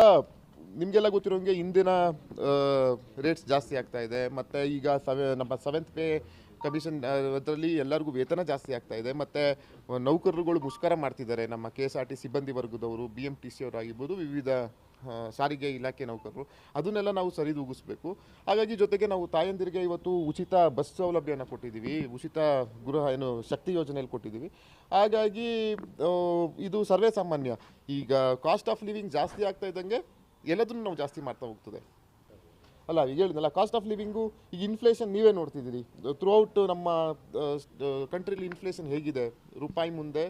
up. ನಿಮಗೆಲ್ಲ ಗೊತ್ತಿರೋಂಗೆ ಇಂದಿನ rates ಜಾಸ್ತಿ ಆಗ್ತಾ ಇದೆ. ಮತ್ತು ಈಗ ಸವೆ, ನಮ್ಮ ಸೆವೆಂತ್ ಪೇ ಕಮಿಷನ್ ಅದರಲ್ಲಿ ಎಲ್ಲರಿಗೂ ವೇತನ ಜಾಸ್ತಿ ಆಗ್ತಾ ಇದೆ. ಮತ್ತು ನೌಕರರುಗಳು ಮುಷ್ಕರ ಮಾಡ್ತಿದ್ದಾರೆ. ನಮ್ಮ ಕೆ ಎಸ್ ಆರ್ ಟಿ ಸಿಬ್ಬಂದಿ ವರ್ಗದವರು ಬಿ ಎಂ ಟಿ ಸಿ ಅವರಾಗಿರ್ಬೋದು ವಿವಿಧ ಸಾರಿಗೆ ಇಲಾಖೆ ನೌಕರರು. ಅದನ್ನೆಲ್ಲ ನಾವು ಸರಿದೂಗಿಸ್ಬೇಕು ಹಾಗಾಗಿ ಜೊತೆಗೆ ನಾವು ತಾಯಂದಿರಿಗೆ ಇವತ್ತು ಉಚಿತ ಬಸ್ ಸೌಲಭ್ಯನ ಕೊಟ್ಟಿದ್ದೀವಿ. ಉಚಿತ ಗೃಹ, ಏನು, ಶಕ್ತಿ ಯೋಜನೆಯಲ್ಲಿ ಕೊಟ್ಟಿದ್ದೀವಿ. ಹಾಗಾಗಿ ಇದು ಸರ್ವೇ ಸಾಮಾನ್ಯ. ಈಗ ಕಾಸ್ಟ್ ಆಫ್ ಲಿವಿಂಗ್ ಜಾಸ್ತಿ ಆಗ್ತಾ ಇದ್ದಂಗೆ ಎಲ್ಲದನ್ನು ನಾವು ಜಾಸ್ತಿ ಮಾಡ್ತಾ ಹೋಗ್ತದೆ. ಅಲ್ಲ, ಈಗ ಹೇಳಿದ್ನಲ್ಲ ಕಾಸ್ಟ್ ಆಫ್ ಲಿವಿಂಗು ಈಗ ಇನ್ಫ್ಲೇಷನ್ ನೀವೇ ನೋಡ್ತಿದ್ದೀರಿ. ಥ್ರೂ ಔಟ್ ನಮ್ಮ ಕಂಟ್ರಿಲಿ ಇನ್ಫ್ಲೇಷನ್ ಹೇಗಿದೆ? ರೂಪಾಯಿ ಮುಂದೆ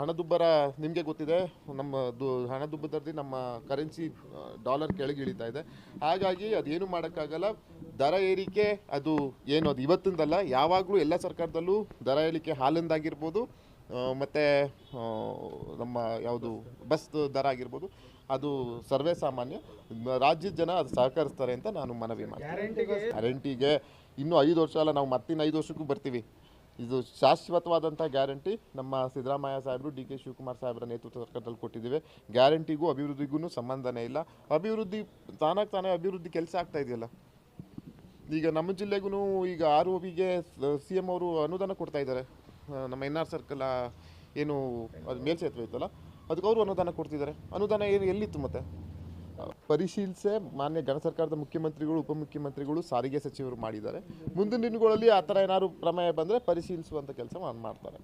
ಹಣದುಬ್ಬರ ನಿಮಗೆ ಗೊತ್ತಿದೆ? ನಮ್ಮ ದು, ಹಣದುಬ್ಬರದಲ್ಲಿ ನಮ್ಮ ಕರೆನ್ಸಿ ಡಾಲರ್ ಕೆಳಗೆ ಇಳಿತಾ ಇದೆ. ಹಾಗಾಗಿ ಅದೇನು ಮಾಡೋಕ್ಕಾಗಲ್ಲ. ದರ ಏರಿಕೆ, ಅದು ಏನು, ಅದು ಇವತ್ತಿಂದಲ್ಲ. ಯಾವಾಗಲೂ ಎಲ್ಲ ಸರ್ಕಾರದಲ್ಲೂ ದರ ಏರಿಕೆ ಹಾಲಿಂದಾಗಿರ್ಬೋದು. ಮತ್ತೆ ನಮ್ಮ ಯಾವುದು ಬಸ್ ದರ ಆಗಿರ್ಬೋದು ಅದು ಸರ್ವೇ ಸಾಮಾನ್ಯ. ರಾಜ್ಯದ ಜನ ಅದು ಸಹಕರಿಸ್ತಾರೆ ಅಂತ ನಾನು ಮನವಿ ಮಾಡ್ತೀನಿ. ಗ್ಯಾರಂಟಿಗೆ? ಇನ್ನೂ ಐದು ವರ್ಷ ಅಲ್ಲ ನಾವು ಮತ್ತಿನ್ನು ಐದು ವರ್ಷಕ್ಕೂ ಬರ್ತೀವಿ. ಇದು ಶಾಶ್ವತವಾದಂಥ ಗ್ಯಾರಂಟಿ ನಮ್ಮ ಸಿದ್ದರಾಮಯ್ಯ ಸಾಹೇಬರು ಡಿ ಕೆ ಶಿವಕುಮಾರ್ ಸಾಹೇಬರ ನೇತೃತ್ವ ಸರ್ಕಾರದಲ್ಲಿ ಕೊಟ್ಟಿದ್ದೀವಿ. ಗ್ಯಾರಂಟಿಗೂ ಅಭಿವೃದ್ಧಿಗೂ ಸಂಬಂಧನೇ ಇಲ್ಲ. ಅಭಿವೃದ್ಧಿ ತಾನಾಗ ತಾನೇ ಅಭಿವೃದ್ಧಿ ಕೆಲಸ ಆಗ್ತಾ ಇದೆಯಲ್ಲ. ಈಗ ನಮ್ಮ ಜಿಲ್ಲೆಗೂ ಈಗ ಆರ್ ಒ ಬಿಗೆ ಸಿ ಎಂ ಅವರು ಅನುದಾನ ಕೊಡ್ತಾ ಇದ್ದಾರೆ. ನಮ್ಮ ಎನ್ ಆರ್ ಸರ್ಕಲ್ ಏನು ಅದು ಮೇಲ್ಸೇತುವೆ ಇತ್ತಲ್ಲ, ಅದಕ್ಕೆ ಅವರು ಅನುದಾನ ಕೊಡ್ತಿದ್ದಾರೆ. ಅನುದಾನ ಏನು ಎಲ್ಲಿತ್ತು ಮತ್ತೆ? ಪರಿಶೀಲಿಸೆ, ಮಾನ್ಯ ಗಣ ಸರ್ಕಾರದ ಮುಖ್ಯಮಂತ್ರಿಗಳು, ಉಪಮುಖ್ಯಮಂತ್ರಿಗಳು ಸಾರಿಗೆ ಸಚಿವರು ಮಾಡಿದ್ದಾರೆ. ಮುಂದಿನ ದಿನಗಳಲ್ಲಿ ಆ ಥರ ಏನಾದ್ರು ಪ್ರಮೇಯ ಬಂದರೆ ಪರಿಶೀಲಿಸುವಂಥ ಕೆಲಸ ಮಾಡ್ತಾರೆ.